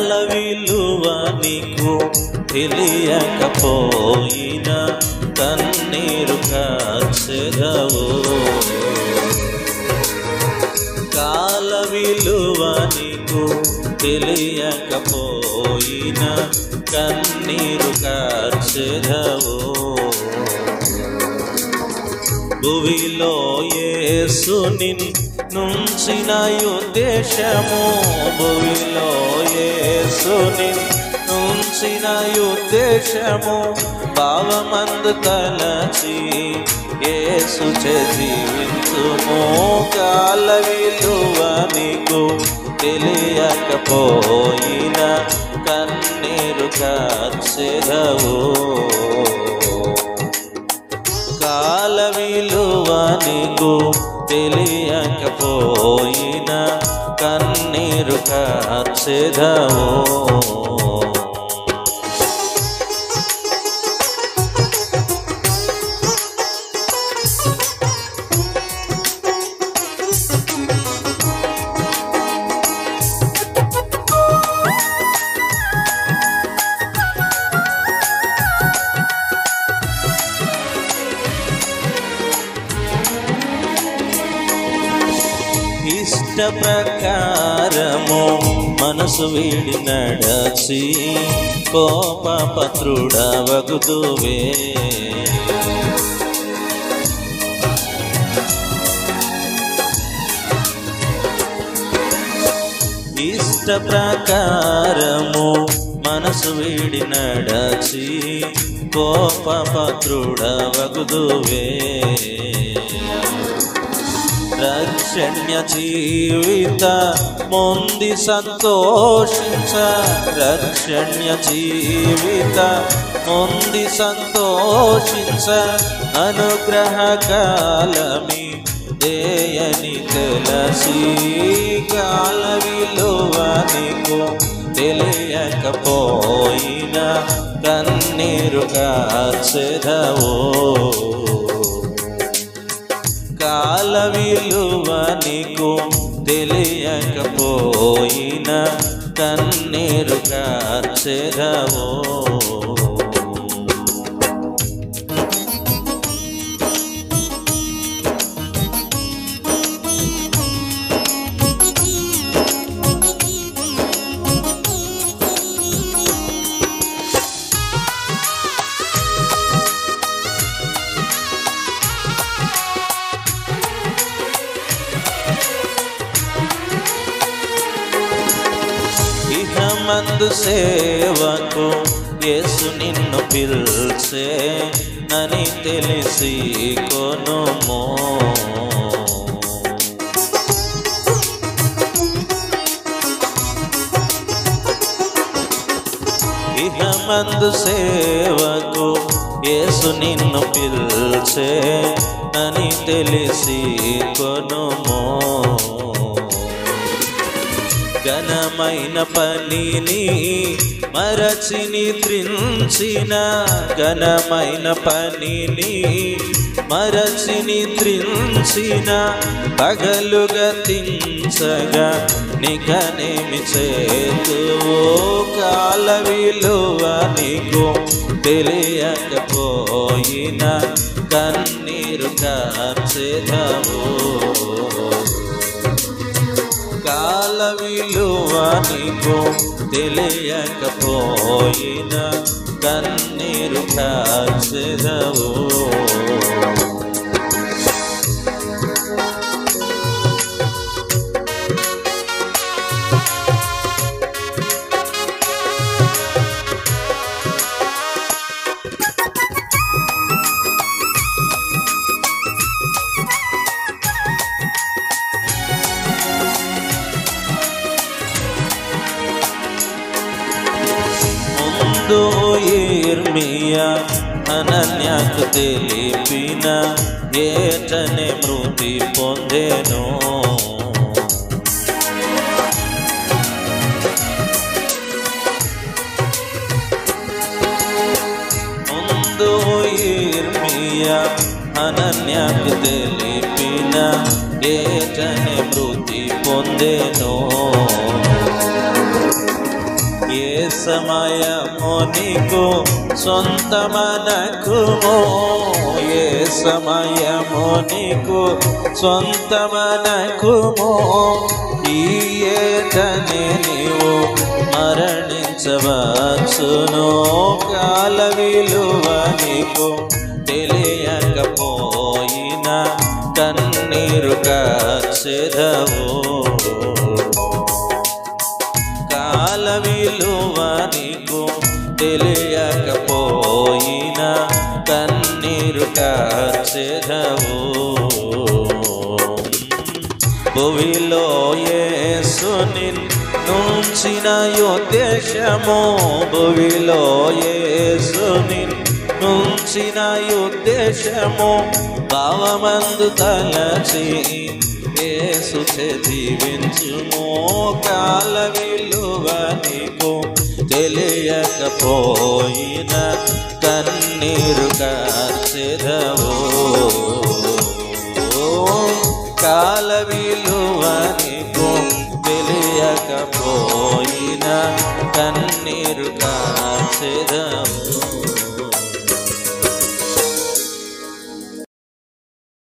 కాల విలువ నీకు తెలియకపోయినా కన్నీరు కాచెదవు. కాల విలువ నీకు తెలియకపోయినా కన్నీరు కాచెదవు. భువిలో ఏ సునిని నుంచిన ఉద్దేశము భువిలో యేసు నుంచిన ఉద్దేశము భావమందు కలచి యేసు జీవించుము. కాల విలువ నీకు తెలియకపోయిన కన్నీరు కార్చెదవు కాల విలువ నీకు తెలియకపోయిన కన్నీరు కార్చెదవు ఇష్ట ప్రకారము మనసు వీడి నడచి కోప పత్రుడవగుదువే. ఇష్ట ప్రకారము మనసు వీడి నడచి కోప పత్రుడవగుదువే. రక్షణ్య జీవిత ముంది సంతోషించ. రక్షణ్య జీవిత ముంది సంతోషించ. అనుగ్రహ కాలమి దేయని తెలసి కాల విలువ నీకు తెలియకపోయిన కన్నీరు కాచెదవో. కాల విలువ నీకు తెలియకపోయిన కన్నీరు కార్చెదవో మందు సేవకు యేసు నిన్ను పిలిచే నని తెలిసి కొనుమో ఇహ మందు సేవకు యేసు నిన్ను పిలిచే నని తెలిసి కొనుమో ఘనమైన పనిని మరచి నిద్రించిన ఘనమైన పనిని మరచి నిద్రించిన పగలుగా తించగా నిఘనేమి చేతువో కాల విలువ నీకు తెలియకపోయిన కన్నీరు కార్చెదవో కాల విలువ నీకు తెలియకపోయిన కన్నీరు కార్చెదవు ದೋಯಿರ್ಮಿಯ ಅನನ್ಯಕದಲ್ಲಿ ಪಿನ ಏಟನೆ ಮೃತಿ ಪೊಂದೇನು ದೋಯಿರ್ಮಿಯ ಅನನ್ಯಕದಲ್ಲಿ ಪಿನ ಏಟನೆ ಮೃತಿ ಪೊಂದೇನು ఏ సమయము నీకు సొంతమనకుమో ఏ సమయము నీకు సొంతమనకుమో ఈ ఏటనే నీవు మరణించవచ్చును. కాల విలువ నీకు తెలియకపోయిన కన్నీరు కాచెదవు విలువ నీకు తెలియకపోయినా కన్నీరు కాచెదవు. భువిలో యేసుని నుంచిన ఉద్దేశము. భువిలో యేసుని నుంచిన ఉద్దేశము. భావమందు తలచి యేసు జీవించుము. కాల విలువ నీకు తెలియకపోయిన కన్నీరు కార్చెదవు కాల విలువ నీకు తెలియకపోయిన కన్నీరు కాచెదవు.